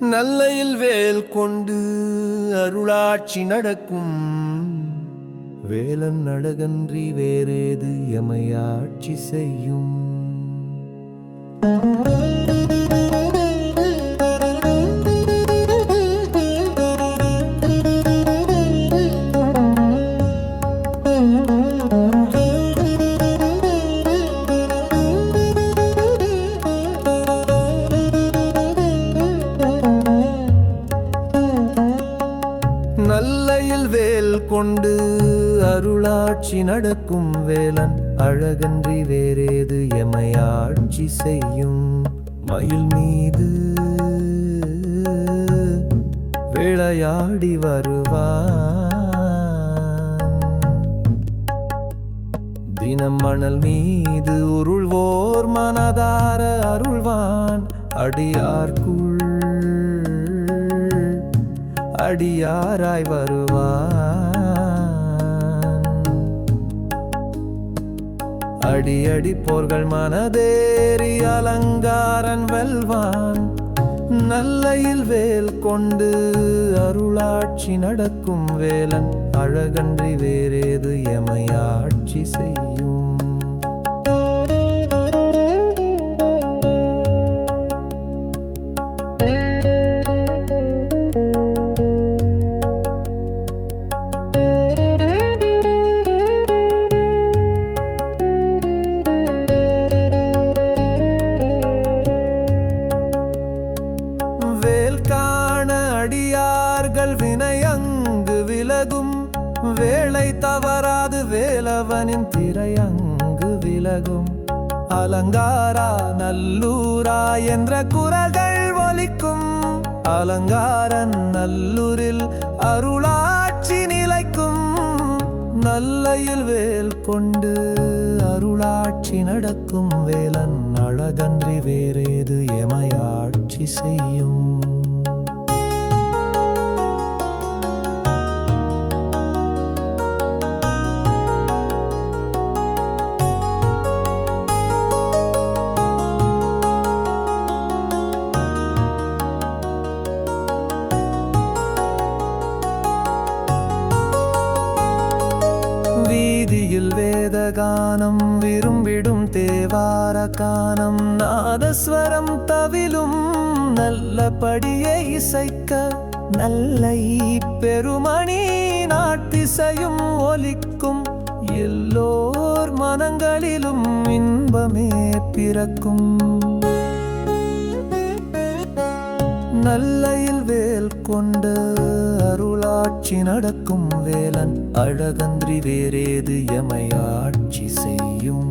நல்லையில் வேல் கொண்டு அருளாட்சி நடக்கும். வேலன் அழகன்றி வேறேது எமையாட்சி செய்யும். கொண்டு அருளாட்சி நடக்கும் வேலன் அழகன்றி வேறேது எமையாட்சி செய்யும் மயில் மீது. விளையாடி வருவான். தினம் மணல் மீது உருள்வோர் மனதார அருள்வான். அடியார்க்குள் அடியாராய் வருவான். அடி அடி போர்கள் மனதேறி அலங்காரன் வெல்வான். நல்லையில் வேல் கொண்டு அருளாட்சி நடக்கும் வேலன். அழகன்றி வேறேது எமையாட்சி செய்யும். வேல் காண அடியார்கள் வினையங்கு விலகும். வேளை தவறாது வேலவனின் திரையங்கு விலகும். அலங்காரா நல்லூரா என்ற குரல்கள் ஒலிக்கும். அலங்காரன் நல்லூரில் அருளாட்சி நிலைக்கும். நல்லையில் வேல் கொண்டு அருளாட்சி நடக்கும். வேலன் அழகன்றி வேறேது எமையாட்சி செய்யும். வீதியில் வேதகானம் விரும்பிடும் தேவார கானம் நாதஸ்வரம் தவிலும் நல்லபடியே இசைக்க நல்ல பெருமணி நாட்டிசையும் ஒலிக்கும் எல்லோர் மனங்களிலும் இன்பமே பிறக்கும். நல்லையில் வேல் கொண்டு ஆட்சி நடக்கும் வேலன் அழகன்றி வேறேது எமை ஆட்சி செய்யும்.